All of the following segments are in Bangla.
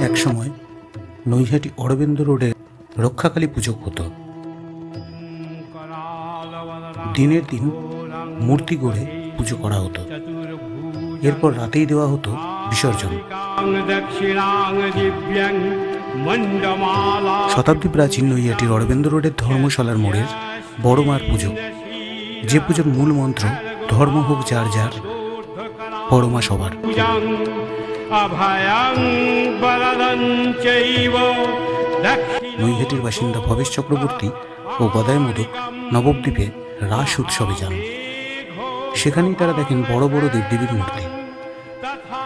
এক সময় নৈহাটি অরবিন্দ রোডে রক্ষাকালী পুজো হতো। দিনের দিন মূর্তি গড়ে পুজো করা হতো। এরপর রাতেই দেওয়া হতো বিসর্জন। শতাব্দী প্রাচীন নৈহাটির অরবিন্দ রোডের ধর্মশালার মোড়ের বড় মার পুজো। যে পুজোর মূল মন্ত্র, ধর্ম হোক যার যার বড় মা সবার। নৈহাটির বাসিন্দা ভবেশ চক্রবর্তী ও গদায় মোদক নবদ্বীপে রাস উৎসবে যান। সেখানেই তারা দেখেন বড় বড় দেবদেবীর মূর্তি।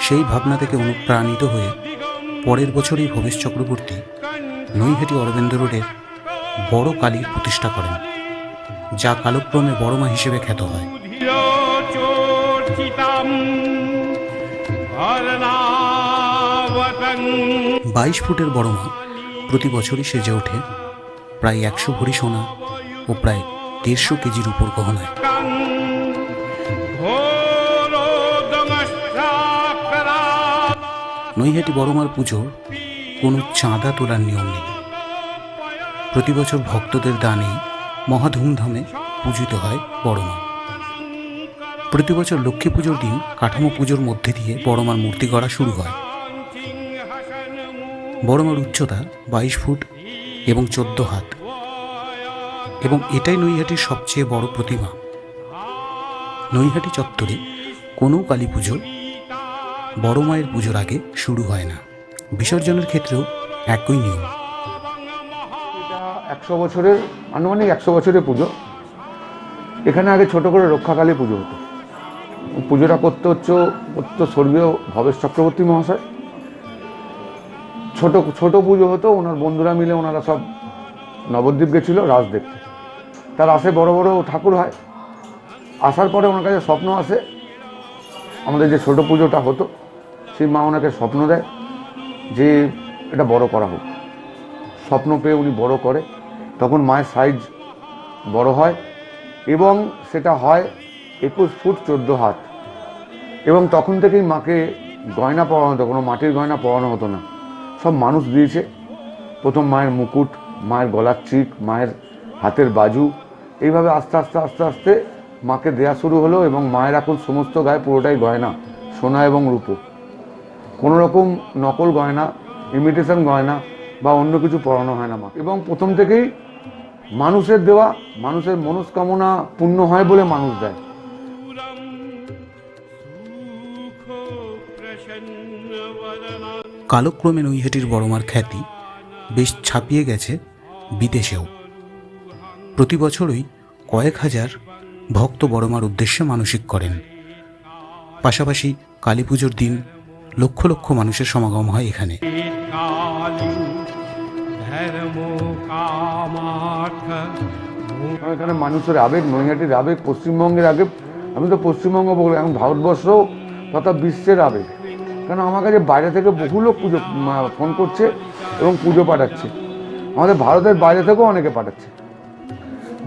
সেই ভাবনা থেকে অনুপ্রাণিত হয়ে পরের বছরই ভবেশ চক্রবর্তী নৈহাটি অরবিন্দ রোডের বড় কালীর প্রতিষ্ঠা করেন। যা কালক্রমে বড়মা হিসেবে খ্যাত হয়। বাইশ ফুটের বড়মা প্রতি বছরই সেজে ওঠে। প্রায় একশো ভরি সোনা ও প্রায় দেড়শো কেজির উপর গহনায়। নৈহাটি বড়মার পুজোর কোনো চাঁদা তোলার নিয়ম নেই। প্রতি বছর ভক্তদের দানে মহা ধুমধামে পূজিত হয় বড়মা। প্রতি বছর লক্ষ্মী পুজোর দিন কাঠামো পুজোর মধ্যে দিয়ে বড়মার মূর্তি গড়া শুরু হয়। বড়মার উচ্চতা বাইশ ফুট এবং চোদ্দ হাত। এবং এটাই নৈহাটির সবচেয়ে বড় প্রতিমা। নৈহাটি চত্বরে কোনো কালী পুজো বড় মায়ের পুজোর আগে শুরু হয় না। বিসর্জনের ক্ষেত্রেও একই নিয়ম। একশো বছরের আনুমানিক একশো বছরের পুজো। এখানে আগে ছোট করে রক্ষাকালী পুজো হতো। পুজোটা করতে হচ্ছে, করতো স্বর্গীয় ভবেশ চক্রবর্তী মহাশয়। ছোট ছোট পুজো হতো, ওনার বন্ধুরা মিলে ওনারা সব নবদ্বীপ গেছিল, রাস দেখতে। তার আসে বড় বড় ঠাকুর হয়। আসার পরে ওনার কাছে স্বপ্ন আসে, আমাদের যে ছোট পুজোটা হতো, সেই মা ওনাকে স্বপ্ন দেয় যে এটা বড় করা হোক। স্বপ্ন পেয়ে উনি বড় করে তখন মায়ের সাইজ বড় হয় এবং সেটা হয় একুশ ফুট চোদ্দ হাত। এবং তখন থেকেই মাকে গয়না পরানো হতো, কোনো মাটির গয়না পরানো হতো না। সব মানুষ দিয়েছে। প্রথম মায়ের মুকুট, মায়ের গলার চিক মায়ের হাতের বাজু। এইভাবে আস্তে আস্তে আস্তে আস্তে মাকে দেয়া শুরু হলো এবং মায়ের এখন সমস্ত গায়ে পুরোটাই গয়না, সোনা এবং রূপো। কোনো রকম নকল গয়না ইমিটেশন গয়না বা অন্য কিছু পড়ানো হয় না মা। এবং প্রথম থেকেই মানুষের দেওয়া মানুষের মনস্কামনা পূর্ণ হয় বলে মানুষ দেয়। কালক্রমে নৈহাটির বড়মার খ্যাতি বেশ ছাপিয়ে গেছে বিদেশেও। প্রতি বছরই কয়েক হাজার ভক্ত বড়মার উদ্দেশ্যে মানসিক করেন। পাশাপাশি কালী পুজোর দিন লক্ষ লক্ষ মানুষের সমাগম হয় এখানে। এখানে মানুষের আবেগ, নৈহাটির আবেগ, পশ্চিমবঙ্গের আবেগ। আমি তো পশ্চিমবঙ্গ বলব এখন ভারতবর্ষ তথা বিশ্বের আবেগ। কারণ আমার কাছে বাইরে থেকে বহু লোক পুজো ফোন করছে এবং পুজো পাঠাচ্ছে। আমাদের ভারতের বাইরে থেকেও অনেকে পাঠাচ্ছে।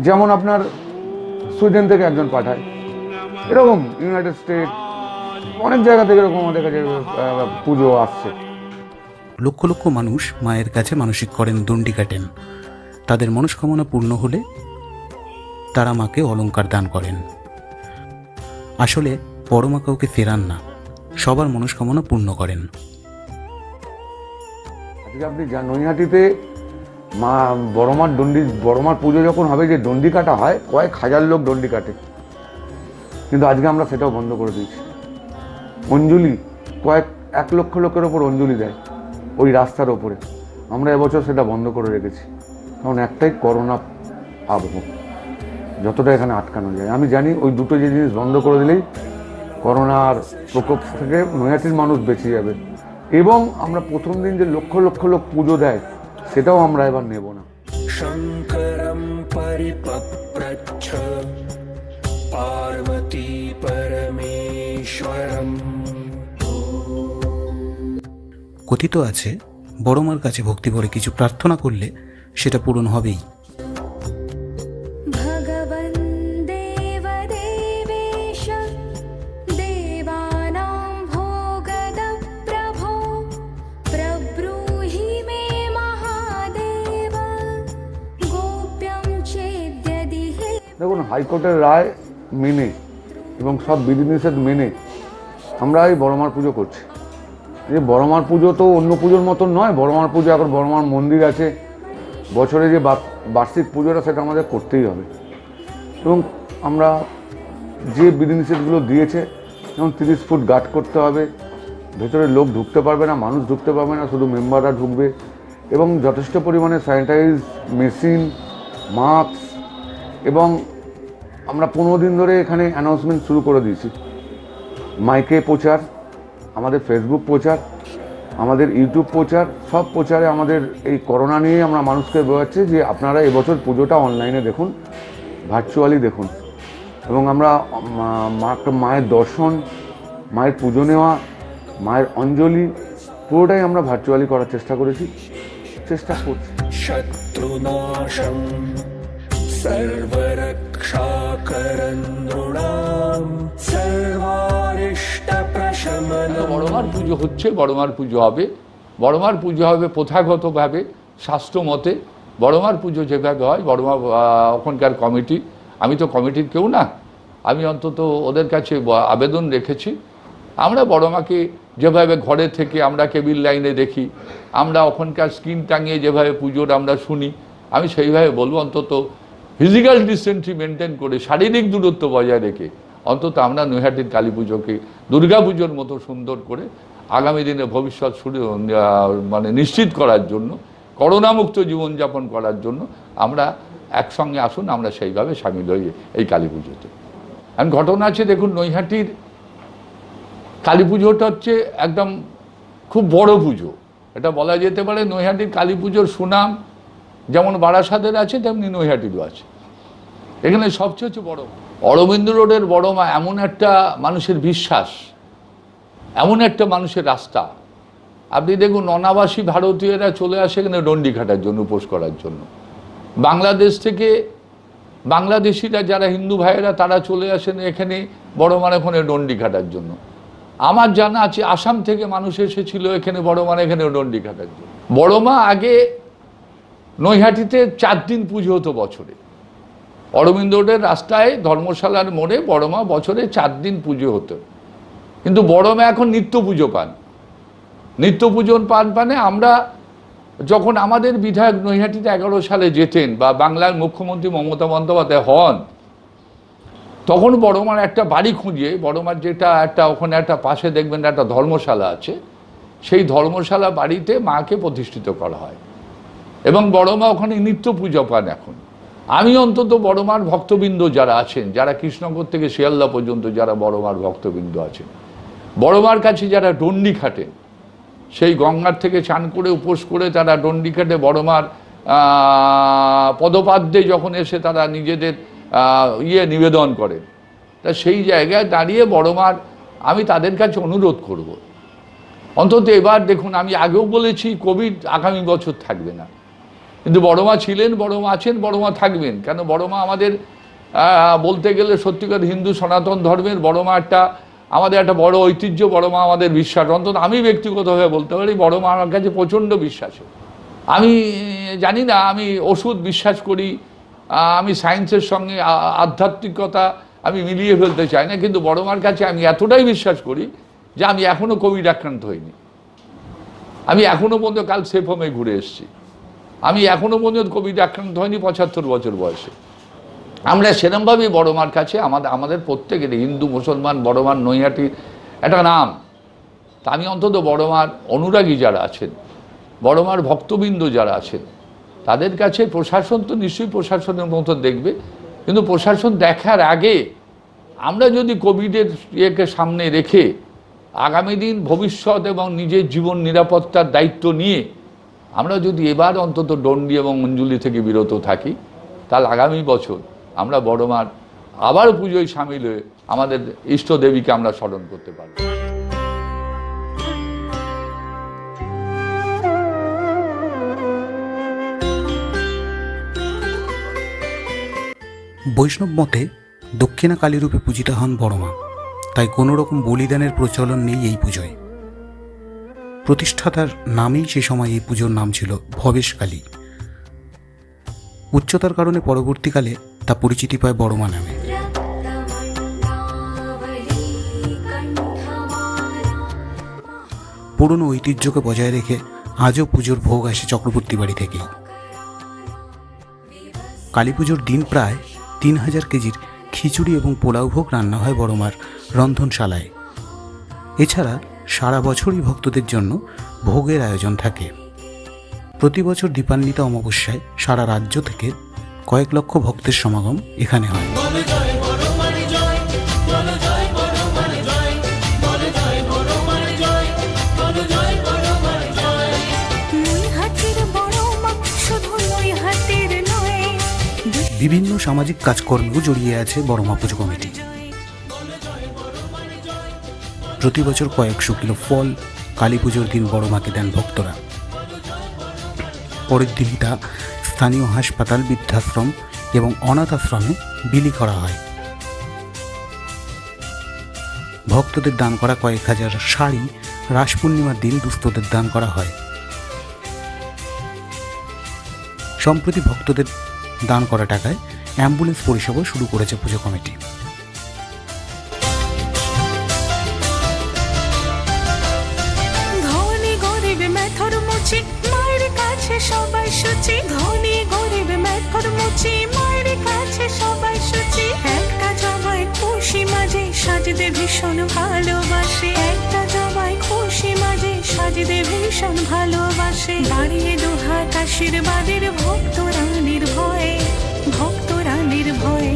যেমন আপনার সুইডেন থেকে একজন পাঠায়। এরকম, ইউনাইটেড স্টেট, অনেক জায়গা থেকে এরকম আমাদের কাছে পুজো আসছে। লক্ষ লক্ষ মানুষ মায়ের কাছে মানসিক করেন, দণ্ডি কাটেন। তাদের মনস্কামনা পূর্ণ হলে তারা মাকে অলংকার দান করেন। আসলে পরমা কাউকে ফেরান না, সবার মনস্কামনা পূর্ণ করেন। আজকে আপনি যা নৈহাটিতে মা বড়মার দণ্ডি, বড়মার পুজো যখন হবে, যে দণ্ডি কাটা হয়, কয়েক হাজার লোক দণ্ডি কাটে। কিন্তু আজকে আমরা সেটাও বন্ধ করে দিয়েছি। অঞ্জলি, কয়েক, এক লক্ষ লোকের ওপর অঞ্জলি দেয়। ওই রাস্তার ওপরে। আমরা এবছর সেটা বন্ধ করে রেখেছি। কারণ একটাই করোনা আবহ যতটা এখানে আটকানো যায়। আমি জানি ওই দুটো যে জিনিস বন্ধ করে দিলেই করোনার প্রকোপ থেকে নয়াটির মানুষ বেঁচে যাবে। এবং আমরা প্রথম দিন যে লক্ষ লক্ষ লোক পুজো দেয়, সেটাও আমরা এবার নেব না। শঙ্করম পার্বতী পরমেশ্বর কথিত আছে বড়মার কাছে ভক্তি ভরে কিছু প্রার্থনা করলে সেটা পূরণ হবেই। দেখুন হাইকোর্টের রায় মেনে এবং সব বিধিনিষেধ মেনে আমরা এই বড়মার পুজো করছি। এই বড়মার পুজো তো অন্য পুজোর মতন নয়, বড়মার পুজো, এখন বড়মার মন্দির আছে। বছরে যে বার্ষিক পুজোটা সেটা আমাদের করতেই হবে। এবং আমরা যে বিধিনিষেধগুলো দিয়েছে, যেমন তিরিশ ফুট গার্ড করতে হবে, ভেতরে লোক ঢুকতে পারবে না, মানুষ ঢুকতে পারবে না, শুধু মেম্বাররা ঢুকবে। এবং যথেষ্ট পরিমাণে স্যানিটাইজ মেশিন মাস্ক এবং আমরা পনেরো দিন ধরে এখানে অ্যানাউন্সমেন্ট শুরু করে দিয়েছি। মাইকে প্রচার আমাদের ফেসবুক প্রচার, আমাদের ইউটিউব প্রচার, সব প্রচারে আমাদের এই করোনা নিয়েই আমরা মানুষকে বোঝাচ্ছি যে আপনারা এবছর পুজোটা অনলাইনে দেখুন ভার্চুয়ালি দেখুন। এবং আমরা মায়ের দর্শন, মায়ের পুজো নেওয়া, মায়ের অঞ্জলি, পুরোটাই আমরা ভার্চুয়ালি করার চেষ্টা করেছি, চেষ্টা করছি। বড়মার পুজো হচ্ছে, বড়মার পুজো হবে। বড়মার পুজো হবে প্রথাগতভাবে, শাস্ত্র মতে। বড়মার পুজো যেভাবে হয়, বড়মা ওখানকার কমিটি, আমি তো কমিটির কেউ না। আমি অন্তত ওদের কাছে আবেদন রেখেছি। আমরা বড়মাকে যেভাবে ঘরে থেকে আমরা কেবিল লাইনে দেখি, আমরা ওখানকার স্ক্রিন টাঙিয়ে যেভাবে পুজোর আমরা শুনি, আমি সেইভাবে বলব। অন্তত ফিজিক্যাল ডিস্টেন্সি মেনটেন করে, শারীরিক দূরত্ব বজায় রেখে, অন্তত আমরা নৈহাটির কালী পুজোকে, দুর্গা পুজোর মতো সুন্দর করে আগামী দিনে ভবিষ্যৎ মানে নিশ্চিত করার জন্য, করোনামুক্ত জীবনযাপন করার জন্য আমরা একসঙ্গে আসুন, আমরা সেইভাবে সামিল হই এই কালী পুজোতে। এখন ঘটনা আছে, দেখুন নৈহাটির কালী পুজোটা হচ্ছে একদম খুব বড় পুজো। এটা বলা যেতে পারে নৈহাটির কালী পুজোর সুনাম যেমন বারাসাদের আছে, তেমনি নৈহাটিরও আছে। এখানে সবচেয়ে হচ্ছে বড় অরবিন্দ রোডের বড় মা এমন একটা মানুষের বিশ্বাস, এমন একটা মানুষের রাস্তা। আপনি দেখুন, অনাবাসী ভারতীয়রা চলে আসে এখানে ডন্ডি ঘাটার জন্য, উপোস করার জন্য। বাংলাদেশ থেকে বাংলাদেশিরা যারা হিন্দু ভাইয়েরা, তারা চলে আসেন এখানে বড় ওখানে ডন্ডি ঘাটার জন্য। আমার জানা আছে, আসাম থেকে মানুষ এসেছিল এখানে বড় মানে এখানে ডন্ডি ঘাটার জন্য। বড় মা আগে নৈহাটিতে চার দিন পুজো হতো বছরে। অরবিন্দ রোডের রাস্তায় ধর্মশালার মোড়ে বড়মা বছরে চার দিন পুজো হতো। কিন্তু বড়মা এখন নিত্য পুজো পান। নিত্য পুজন পান পানে আমরা যখন আমাদের বিধায়ক নৈহাটিতে এগারো সালে যেতেন বা বাংলার মুখ্যমন্ত্রী মমতা বন্দ্যোপাধ্যায় হন, তখন বড়মার একটা বাড়ি খুঁজে বড়মার যেটা একটা ওখানে একটা পাশে দেখবেন একটা ধর্মশালা আছে, সেই ধর্মশালা বাড়িতে মাকে প্রতিষ্ঠিত করা হয়। এবং বড়মা ওখানে নিত্য পূজা পান এখন। আমি অন্তত বড়মার ভক্তবৃন্দ যারা আছেন, যারা কৃষ্ণনগর থেকে শিয়ালদা পর্যন্ত যারা বড়মার ভক্তবৃন্দ আছেন, বড়মার কাছে যারা ডন্ডি খাটেন সেই গঙ্গার থেকে চান করে, উপোস করে তারা ডন্ডি খাটে, বড়মার পদপাদ্যে যখন এসে তারা নিজেদের ইয়ে নিবেদন করে। তা সেই জায়গায় দাঁড়িয়ে বড়মার, আমি তাদের কাছে অনুরোধ করব। অন্তত এবার দেখুন, আমি আগেও বলেছি, কোভিড আগামী বছর থাকবে না। কিন্তু বড়মা ছিলেন, বড়মা আছেন, বড়মা থাকবেন। কেন বড়মা আমাদের বলতে গেলে সত্যিকার হিন্দু সনাতন ধর্মের বড়মা একটা, আমাদের একটা বড় ঐতিহ্য, বড়মা আমাদের বিশ্বাস। অন্তত আমি ব্যক্তিগতভাবে বলতে পারি, বড়মা আমার কাছে প্রচণ্ড বিশ্বাস। আমি জানি না, আমি ওষুধ বিশ্বাস করি আমি সায়েন্সের সঙ্গে আধ্যাত্মিকতা আমি মিলিয়ে ফেলতে চাই না, কিন্তু বড়মার কাছে আমি এতটাই বিশ্বাস করি যে আমি এখনও কোভিড আক্রান্ত হইনি। আমি এখনও পর্যন্ত কাল সেফ হোমে ঘুরে এসেছি। আমি এখনও পর্যন্ত কোভিড আক্রান্ত হয়নি পঁচাত্তর বছর বয়সে। আমরা সেরমভাবেই বড়মার কাছে, আমাদের আমাদের প্রত্যেকের হিন্দু, মুসলমান বড়মার নৈহাটির একটা নাম। তা আমি অন্তত বড়মার অনুরাগী যারা আছেন বড়মার ভক্তবৃন্দ যারা আছেন, তাদের কাছে প্রশাসন তো নিশ্চয়ই প্রশাসনের মতো দেখবে, কিন্তু প্রশাসন দেখার আগে আমরা যদি কোভিডের ইয়েকে সামনে রেখে আগামী দিন ভবিষ্যৎ এবং নিজের জীবন নিরাপত্তার দায়িত্ব নিয়ে আমরা যদি এবার অন্তত ডন্ডি এবং অঞ্জলি থেকে বিরত থাকি, তাহলে আগামী বছর আমরা বড় বড়মার আবার পুজোয় সামিল হয়ে আমাদের ইষ্ট দেবীকে আমরা স্মরণ করতে পারব। বৈষ্ণব মতে দক্ষিণা কালীরূপে পূজিতা হন বড়মা, তাই কোনো রকম বলিদানের প্রচলন নেই এই পুজোয়। প্রতিষ্ঠাতার নামেই সে সময় এই পুজোর নাম ছিল ভবেশ কালী উচ্চতার কারণে পরবর্তীকালে তা পরিচিতি পায় বড়মা নামে। পুরনো ঐতিহ্যকে বজায় রেখে আজও পুজোর ভোগ আসে চক্রবর্তী বাড়ি থেকেই। কালী পুজোর দিন প্রায় তিন হাজার কেজির খিচুড়ি এবং পোলাও ভোগ রান্না হয় বড়মার রন্ধনশালায়। এছাড়া সারা বছরই ভক্তদের জন্য ভোগের আয়োজন থাকে। প্রতি বছর দীপান্বিতা অমাবস্যায় সারা রাজ্য থেকে কয়েক লক্ষ ভক্তের সমাগম এখানে হয়। বিভিন্ন সামাজিক কাজকর্মেও জড়িয়ে আছে বড়মা পুজো কমিটি। প্রতি বছর কয়েকশো কিলো ফল, কালী পুজোর দিন বড় মাকে দেন ভক্তরা। পরের দিন তা স্থানীয় হাসপাতাল বৃদ্ধাশ্রম এবং অনাথ আশ্রমে বিলি করা হয়। ভক্তদের দান করা কয়েক হাজার শাড়ি রাস পূর্ণিমার দিন দুস্থদের দান করা হয়। সম্প্রতি ভক্তদের দান করা টাকায় অ্যাম্বুলেন্স পরিষেবা শুরু করেছে পুজো কমিটি। সবাই সুচি, ধনী, গরিব মেথর মুচি, মায়ের কাছে সবাই সুচি। একটা জবাই খুশি, মাঝে সাজতে ভীষণ ভালোবাসে। একটা জবাই খুশি, মাঝে সাজতে ভীষণ ভালোবাসে। দাঁড়িয়ে দুহাত আশীর্বাদের ভক্তরা নির্ভয়ে ভক্তরা নির্ভয়ে।